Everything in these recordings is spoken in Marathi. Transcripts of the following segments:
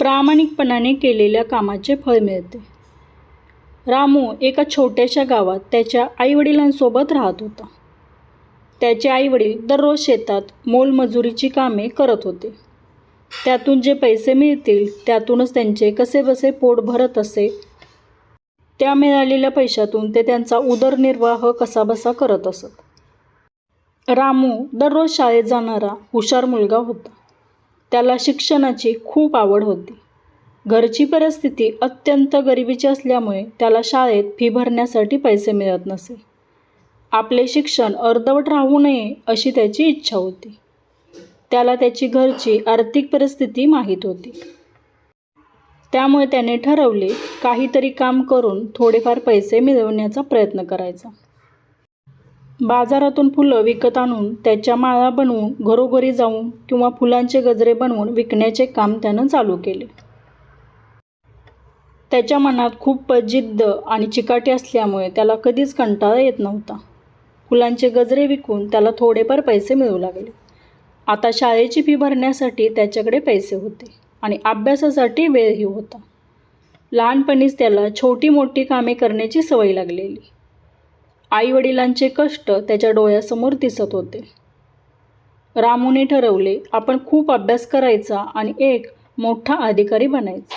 प्रामाणिकपणाने केलेल्या कामाचे फळ मिळते. रामू एका छोट्याशा गावात त्याच्या आईवडिलांसोबत राहत होता. त्याचे आईवडील दररोज शेतात मोलमजुरीची कामे करत होते. त्यातून जे पैसे मिळतील त्यातूनच त्यांचे कसेबसे पोट भरत असे. त्या मिळालेल्या पैशातून ते त्यांचा उदरनिर्वाह कसाबसा करत असत. रामू दररोज शाळेत जाणारा हुशार मुलगा होता. त्याला शिक्षणाची खूप आवड होती. घरची परिस्थिती अत्यंत गरिबीची असल्यामुळे त्याला शाळेत फी भरण्यासाठी पैसे मिळत नसे. आपले शिक्षण अर्धवट राहू नये अशी त्याची इच्छा होती. त्याला त्याची घरची आर्थिक परिस्थिती माहीत होती. त्यामुळे त्याने ठरवले काहीतरी काम करून थोडेफार पैसे मिळवण्याचा प्रयत्न करायचा. बाजारातून फुलं विकत आणून त्याच्या माळा बनवून घरोघरी जाऊन किंवा फुलांचे गजरे बनवून विकण्याचे काम त्यानं चालू केले. त्याच्या मनात खूप जिद्द आणि चिकाटी असल्यामुळे त्याला कधीच कंटाळा येत नव्हता. फुलांचे गजरे विकून त्याला थोडेफार पैसे मिळू लागले. आता शाळेची फी भरण्यासाठी त्याच्याकडे पैसे होते आणि अभ्यासासाठी वेळही होता. लहानपणीच त्याला छोटी मोठी कामे करण्याची सवय लागलेली. आईवडिलांचे कष्ट त्याच्या डोळ्यासमोर दिसत होते. रामूने ठरवले आपण खूप अभ्यास करायचा आणि एक मोठा अधिकारी बनायचा.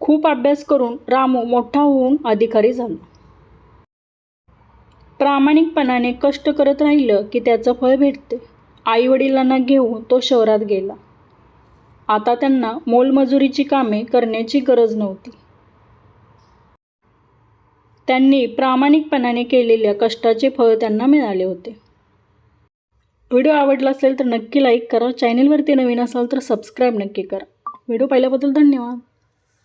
खूप अभ्यास करून रामू मोठा होऊन अधिकारी झाला. प्रामाणिकपणाने कष्ट करत राहिलं की त्याचं फळ भेटते. आईवडिलांना घेऊन तो शहरात गेला. आता त्यांना मोलमजुरीची कामे करण्याची गरज नव्हती. त्यांनी प्रामाणिकपणाने केलेल्या कष्टाचे फळ त्यांना मिळाले होते. व्हिडिओ आवडला असेल तर नक्की लाईक करा. चॅनलवरती नवीन असाल तर सबस्क्राईब नक्की करा. व्हिडिओ पाहिल्याबद्दल धन्यवाद.